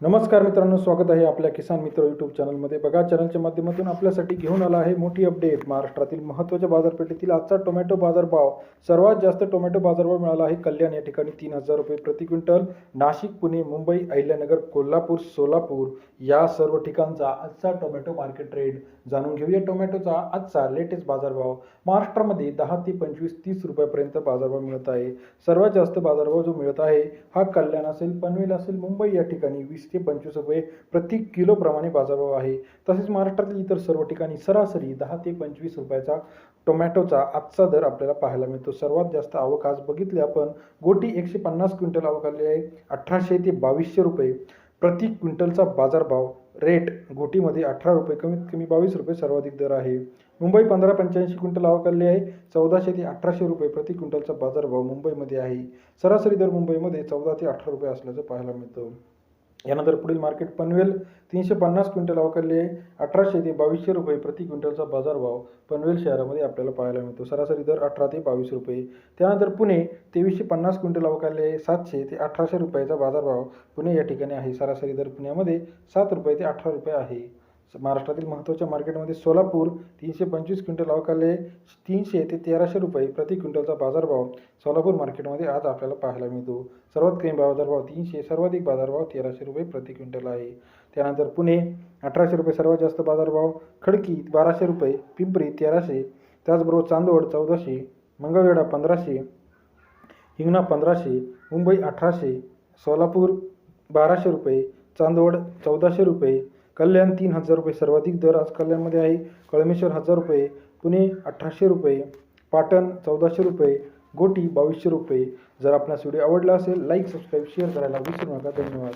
नमस्कार मित्रांनो स्वागत आहे आपल्या किसान मित्र यूट्यूब चॅनलमध्ये बघा चॅनलच्या माध्यमातून आपल्यासाठी घेऊन आला आहे मोठी अपडेट महाराष्ट्रातील महत्त्वाच्या बाजारपेठेतील आजचा टोमॅटो बाजारभाव. सर्वात जास्त टोमॅटो बाजारभाव मिळाला आहे कल्याण. या ठिकाणी तीन हजार रुपये प्रति क्विंटल. नाशिक पुणे मुंबई अहिल्यानगर कोल्हापूर सोलापूर या सर्व ठिकाणचा आजचा टोमॅटो मार्केट रेट जाणून घेऊया. टोमॅटोचा आजचा लेटेस्ट बाजारभाव. महाराष्ट्रामध्ये दहा ते पंचवीस तीस रुपयापर्यंत बाजारभाव मिळत आहे. सर्वात जास्त बाजारभाव जो मिळत आहे हा कल्याण असेल पनवेल असेल मुंबई या ठिकाणी वीस ते पंचवीस रुपये प्रति किलोप्रमाणे बाजारभाव आहे. तसेच महाराष्ट्रातील इतर सर्व ठिकाणी सरासरी दहा ते पंचवीस रुपयाचा टोमॅटोचा आजचा दर आपल्याला पाहायला मिळतो. सर्वात जास्त आवक आज बघितली आपण गोटी एकशे पन्नास क्विंटल आवक आली आहे. अठराशे ते बावीसशे रुपये प्रति क्विंटलचा बाजारभाव रेट गोटीमध्ये अठरा रुपये कमीत कमी बावीस रुपये सर्वाधिक दर आहे. मुंबई पंधरा पंच्याऐंशी क्विंटल आवक आली आहे. चौदाशे ते अठराशे रुपये प्रति क्विंटलचा बाजारभाव मुंबईमध्ये आहे. सरासरी दर मुंबईमध्ये चौदा ते अठरा रुपये असल्याचं पाहायला मिळतं. यानंतर पुढील मार्केट पनवेल तीनशे पन्नास क्विंटल अवकाळले आहे. अठराशे ते बावीसशे रुपये प्रति क्विंटलचा बाजारभाव पनवेल शहरामध्ये आपल्याला पाहायला मिळतो. सरासरी दर अठरा ते बावीस रुपये. त्यानंतर पुणे तेवीसशे पन्नास क्विंटल अवकाळले आहे. सातशे ते अठराशे रुपयाचा बाजारभाव पुणे या ठिकाणी आहे. सरासरी दर पुण्यामध्ये सात रुपये ते अठरा रुपये आहे. महाराष्ट्रातील महत्त्वाच्या मार्केटमध्ये सोलापूर तीनशे पंचवीस क्विंटल अवकाले तीनशे ते तेराशे रुपये प्रति क्विंटलचा बाजारभाव सोलापूर मार्केटमध्ये आज आपल्याला पाहायला मिळतो. सर्वात कमी बाजारभाव तीनशे सर्वाधिक बाजारभाव तेराशे रुपये प्रति क्विंटल आहे. त्यानंतर पुणे अठराशे रुपये सर्वात जास्त बाजारभाव खडकी बाराशे रुपये पिंपरी तेराशे त्याचबरोबर चांदवड चौदाशे मंगळवेढा पंधराशे हिंगणा पंधराशे मुंबई अठराशे सोलापूर बाराशे रुपये चांदवड चौदाशे रुपये कल्याण तीन हजार रुपये. सर्वाधिक दर आज कल्याणमध्ये आहे. कळमेश्वर हजार रुपये. पुणे अठराशे रुपये. पाटण चौदाशे रुपये. गोटी बावीसशे रुपये. जर आपणास व्हिडिओ आवडला असेल लाईक सबस्क्राईब शेअर करायला विसरू नका. धन्यवाद.